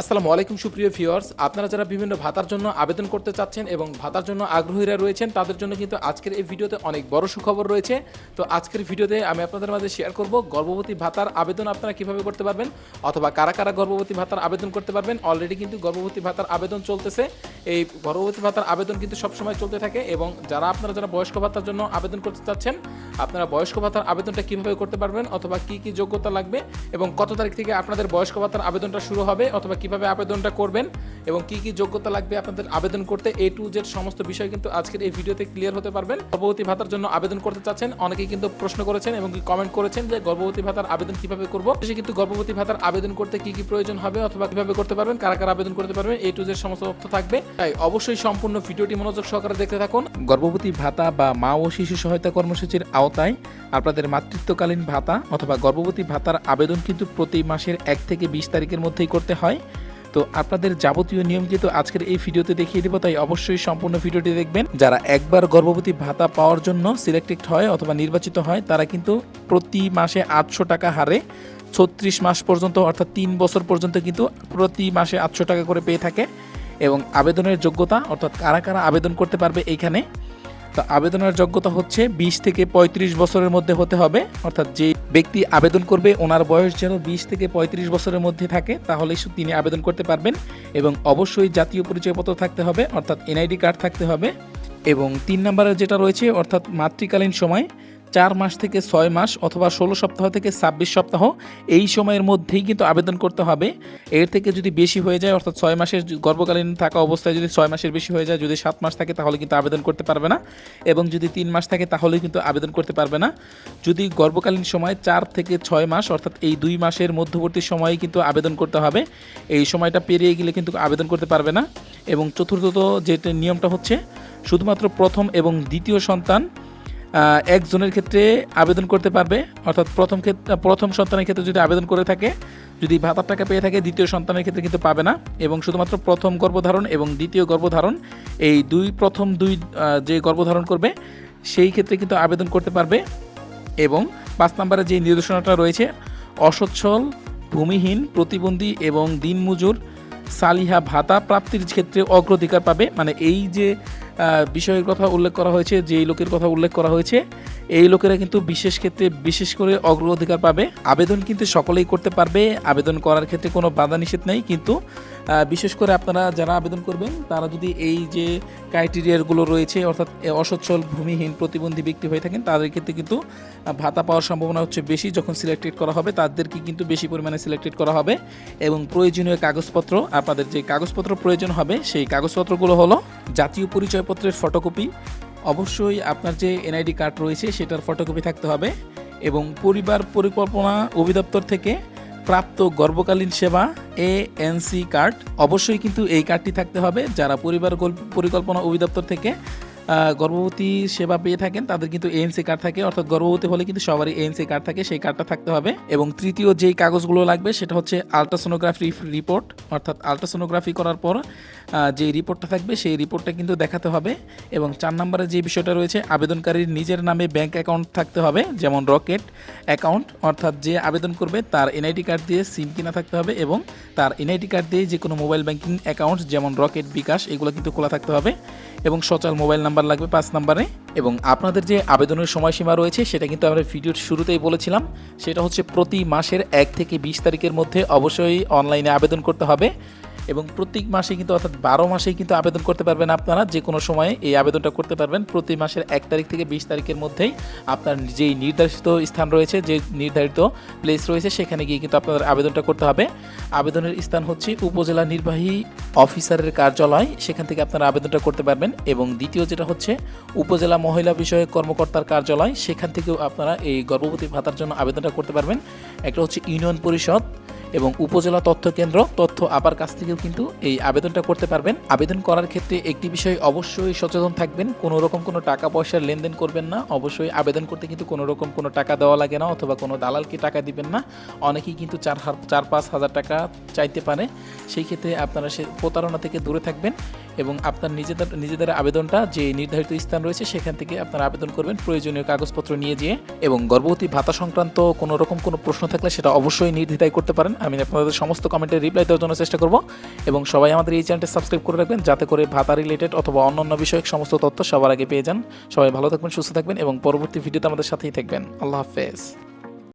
আসসালামু আলাইকুম, সুপ্রিয় ভিউয়ার্স। আপনারা যারা বিভিন্ন ভাতার জন্য আবেদন করতে চাচ্ছেন এবং ভাতার জন্য আগ্রহীরা রয়েছেন, তাদের জন্য কিন্তু আজকের এই ভিডিওতে অনেক বড় সুখবর রয়েছে। তো আজকের ভিডিওতে আমি আপনাদের মাঝে শেয়ার করব গর্ভবতী ভাতার আবেদন আপনারা কীভাবে করতে পারবেন, অথবা কারা কারা গর্ভবতী ভাতার আবেদন করতে পারবেন। অলরেডি কিন্তু গর্ভবতী ভাতার আবেদন চলতেছে। এই গর্ভবতী ভাতার আবেদন কিন্তু সবসময় চলতে থাকে এবং যারা আপনারা যারা বয়স্ক ভাতার জন্য আবেদন করতে চাচ্ছেন, আপনারা বয়স্ক ভাতার আবেদনটা কীভাবে করতে পারবেন অথবা কি কি যোগ্যতা লাগবে এবং কত তারিখ থেকে আপনাদের বয়স্ক ভাতার আবেদনটা শুরু হবে অথবা কীভাবে আবেদনটা করবেন এবং কি কি যোগ্যতা লাগবে আপনাদের আবেদন করতে এ টু জেড সমস্ত বিষয় কিন্তু আজকের এই ভিডিওতে ক্লিয়ার হতে পারবেন। গর্ভবতী ভাতার জন্য আবেদন করতে চাচ্ছেন, অনেকেই কিন্তু প্রশ্ন করেছেন এবং কমেন্ট করেছেন যে গর্ভবতী ভাতার আবেদন কীভাবে করব? সে কিন্তু গর্ভবতী ভাতার আবেদন করতে কি কি প্রয়োজন হবে অথবা কীভাবে করতে পারবেন, কারা কারা আবেদন করতে পারবেন, এ টু জেড সমস্ত তথ্য থাকবে। তাই অবশ্যই সম্পূর্ণ ভিডিওটি মনোযোগ সহকারে দেখতে থাকুন। গর্ভবতী ভাতা বা মা ও শিশু সহায়তা কর্মসূচির আওতায় আপনাদের মাতৃত্বকালীন ভাতা অথবা গর্ভবতী ভাতার আবেদন কিন্তু প্রতি মাসের এক থেকে বিশ তারিখের মধ্যেই করতে হয়। তো আপনাদের যাবতীয় নিয়ম কিন্তু আজকের এই ভিডিওতে দেখিয়ে দেবো, তাই অবশ্যই সম্পূর্ণ ভিডিওটি দেখবেন। যারা একবার গর্ভবতী ভাতা পাওয়ার জন্য সিলেক্টেড হয় অথবা নির্বাচিত হয়, তারা কিন্তু প্রতি মাসে আটশো টাকা হারে ছত্রিশ মাস পর্যন্ত অর্থাৎ তিন বছর পর্যন্ত কিন্তু প্রতি মাসে আটশো টাকা করে পেয়ে থাকে। এবং আবেদনের যোগ্যতা, অর্থাৎ কারা কারা আবেদন করতে পারবে এইখানে? তো আবেদনের যোগ্যতা হচ্ছে বিশ থেকে পঁয়ত্রিশ বছরের মধ্যে হতে হবে, অর্থাৎ যে ব্যক্তি আবেদন করবে, ওনার বয়স যেন বিশ থেকে পঁয়ত্রিশ বছরের মধ্যে থাকে, তাহলে তিনি আবেদন করতে পারবেন এবং অবশ্যই জাতীয় পরিচয়পত্র থাকতে হবে, অর্থাৎ এনআইডি কার্ড থাকতে হবে এবং তিন নম্বরে যেটা রয়েছে, অর্থাৎ মাতৃকালীন সময় চার মাস থেকে ছয় মাস অথবা ষোলো সপ্তাহ থেকে ছাব্বিশ সপ্তাহ, এই সময়ের মধ্যেই কিন্তু আবেদন করতে হবে। এর থেকে যদি বেশি হয়ে যায়, অর্থাৎ ছয় মাসের গর্ভকালীন থাকা অবস্থায় যদি ছয় মাসের বেশি হয়ে যায়, যদি সাত মাস থাকে তাহলে কিন্তু আবেদন করতে পারবে না। এবং যদি তিন মাস থাকে তাহলেও কিন্তু আবেদন করতে পারবে না। যদি গর্ভকালীন সময় চার থেকে ছয় মাস, অর্থাৎ এই দুই মাসের মধ্যবর্তী সময়ে কিন্তু আবেদন করতে হবে। এই সময়টা পেরিয়ে গেলে কিন্তু আবেদন করতে পারবে না। এবং চতুর্থত যেটা নিয়মটা হচ্ছে, শুধুমাত্র প্রথম এবং দ্বিতীয় সন্তান একজনের ক্ষেত্রে আবেদন করতে পারবে, অর্থাৎ প্রথম ক্ষেত্রে প্রথম সন্তানের ক্ষেত্রে যদি আবেদন করে থাকে, যদি ভাতার টাকা পেয়ে থাকে, দ্বিতীয় সন্তানের ক্ষেত্রে কিন্তু পাবে না। এবং শুধুমাত্র প্রথম গর্ভধারণ এবং দ্বিতীয় গর্ভধারণ, এই দুই, প্রথম দুই যে গর্ভধারণ করবে, সেই ক্ষেত্রে কিন্তু আবেদন করতে পারবে। এবং পাঁচ নম্বরে যে নির্দেশনাটা রয়েছে, অসচ্ছল, ভূমিহীন, প্রতিবন্ধী এবং দিনমজুর সালিহা ভাতা প্রাপ্তির ক্ষেত্রে অগ্রাধিকার পাবে। মানে এই যে বিষয়ের কথা উল্লেখ করা হয়েছে যে এই লোকের কথা উল্লেখ করা হয়েছে এই লোকেরা কিন্তু বিশেষ ক্ষেত্রে বিশেষ করে অগ্রাধিকার পাবে। আবেদন কিন্তু সকলেই করতে পারবে। আবেদন করার ক্ষেত্রে কোনো বাধা নিষেধ নেই। কিন্তু বিশেষ করে আপনারা যারা আবেদন করবেন, তারা যদি এই যে ক্রাইটেরিয়াগুলো রয়েছে, অর্থাৎ অসচ্ছল, ভূমিহীন, প্রতিবন্ধী ব্যক্তি হয়ে থাকেন, তাদের ক্ষেত্রে কিন্তু ভাতা পাওয়ার সম্ভাবনা হচ্ছে বেশি যখন সিলেক্টেড করা হবে। তাদেরকে কিন্তু বেশি পরিমাণে সিলেক্টেড করা হবে। এবং প্রয়োজনীয় কাগজপত্র, আপনাদের যে কাগজপত্র প্রয়োজন হবে, সেই কাগজপত্রগুলো হলো জাতীয় পরিচয়পত্রের ফটোকপি অবশ্যই আপনার যে এনআইডি কার্ড রয়েছে সেটার ফটোকপি থাকতে হবে এবং পরিবার পরিকল্পনা অধিদপ্তর থেকে প্রাপ্ত গর্ভকালীন সেবা এ এনসি কার্ড অবশ্যই কিন্তু এই কার্ডটি থাকতে হবে যারা পরিবার পরিকল্পনা অধিদপ্তর থেকে গর্ভবতী সেবা পেয়ে থাকেন, তাদের কিন্তু এএনসি কার্ড থাকে। অর্থাৎ গর্ভবতী হলে কিন্তু সবারই এএনসি কার্ড থাকে, সেই কার্ডটা থাকতে হবে। এবং তৃতীয় যেই কাগজগুলো লাগবে, সেটা হচ্ছে আলট্রাসোনোগ্রাফি রিপোর্ট অর্থাৎ আলট্রাসোনোগ্রাফি করার পর যে রিপোর্টটা থাকবে, সেই রিপোর্টটা কিন্তু দেখাতে হবে। এবং চার নম্বরে যে বিষয়টা রয়েছে, আবেদনকারীর নিজের নামে ব্যাংক অ্যাকাউন্ট থাকতে হবে, যেমন রকেট অ্যাকাউন্ট অর্থাৎ যে আবেদন করবে, তার এনআইডি কার্ড দিয়ে সিম কিনা থাকতে হবে এবং তার এনআইডি কার্ড দিয়ে যে কোনো মোবাইল ব্যাংকিং অ্যাকাউন্ট যেমন রকেট বিকাশ, এগুলো কিন্তু খোলা থাকতে হবে। এবং সচল মোবাইল নাম্বার লাগবে পাঁচ নাম্বারে। এবং আপনাদের যে আবেদনের সময়সীমা রয়েছে, সেটা কিন্তু আমরা ভিডিওর শুরুতেই বলেছিলাম। সেটা হচ্ছে প্রতি মাসের এক থেকে বিশ তারিখের মধ্যে অবশ্যই অনলাইনে আবেদন করতে হবে। এবং প্রত্যেক মাসে কিন্তু, অর্থাৎ বারো মাসেই কিন্তু আবেদন করতে পারবেন আপনারা। যে কোনো সময়ে এই আবেদনটা করতে পারবেন। প্রতি মাসের এক তারিখ থেকে বিশ তারিখের মধ্যেই আপনার যেই নির্ধারিত স্থান রয়েছে, যে নির্ধারিত প্লেস রয়েছে, সেখানে গিয়ে কিন্তু আপনাদের আবেদনটা করতে হবে। আবেদনের স্থান হচ্ছে উপজেলা নির্বাহী অফিসারের কার্যালয়। সেখান থেকে আপনারা আবেদনটা করতে পারবেন। এবং দ্বিতীয় যেটা হচ্ছে, উপজেলা মহিলা বিষয়ক কর্মকর্তার কার্যালয়। সেখান থেকেও আপনারা এই গর্ভবতী ভাতার জন্য আবেদনটা করতে পারবেন। একটা হচ্ছে ইউনিয়ন পরিষদ। এবং উপজেলা তথ্য কেন্দ্র তথ্য আবার কাছ থেকেও কিন্তু এই আবেদনটা করতে পারবেন। আবেদন করার ক্ষেত্রে একটি বিষয় অবশ্যই সচেতন থাকবেন। কোনো রকম কোনো টাকা পয়সার লেনদেন করবেন না। অবশ্যই আবেদন করতে কিন্তু কোনো রকম কোনো টাকা দেওয়া লাগে না অথবা কোনো দালালকে টাকা দিবেন না। অনেকেই কিন্তু চার চার পাঁচ হাজার টাকা চাইতে পারে। সেই ক্ষেত্রে আপনারা সে প্রতারণা থেকে দূরে থাকবেন। এবং আপনার নিজেদের নিজেদের আবেদনটা যে নির্ধারিত স্থান রয়েছে সেখান থেকে আপনারা আবেদন করবেন প্রয়োজনীয় কাগজপত্র নিয়ে যেয়ে এবং গর্ভবতী ভাতা সংক্রান্ত কোনো রকম কোনো প্রশ্ন থাকলে সেটা অবশ্যই নির্দ্বিধায় করতে পারেন। আমি আপনাদের সমস্ত কমেন্টের রিপ্লাই দেওয়ার জন্য চেষ্টা করব এবং সবাই আমাদের এই চ্যানেলটি সাবস্ক্রাইব করে রাখবেন যাতে করে ভাতা রিলেটেড অথবা অন্যান্য বিষয়ক সমস্ত তথ্য সবার আগে পেয়ে যান। সবাই ভালো থাকবেন, সুস্থ থাকবেন এবং পরবর্তী ভিডিওতে আমাদের সাথেই থাকবেন। আল্লাহ হাফেজ।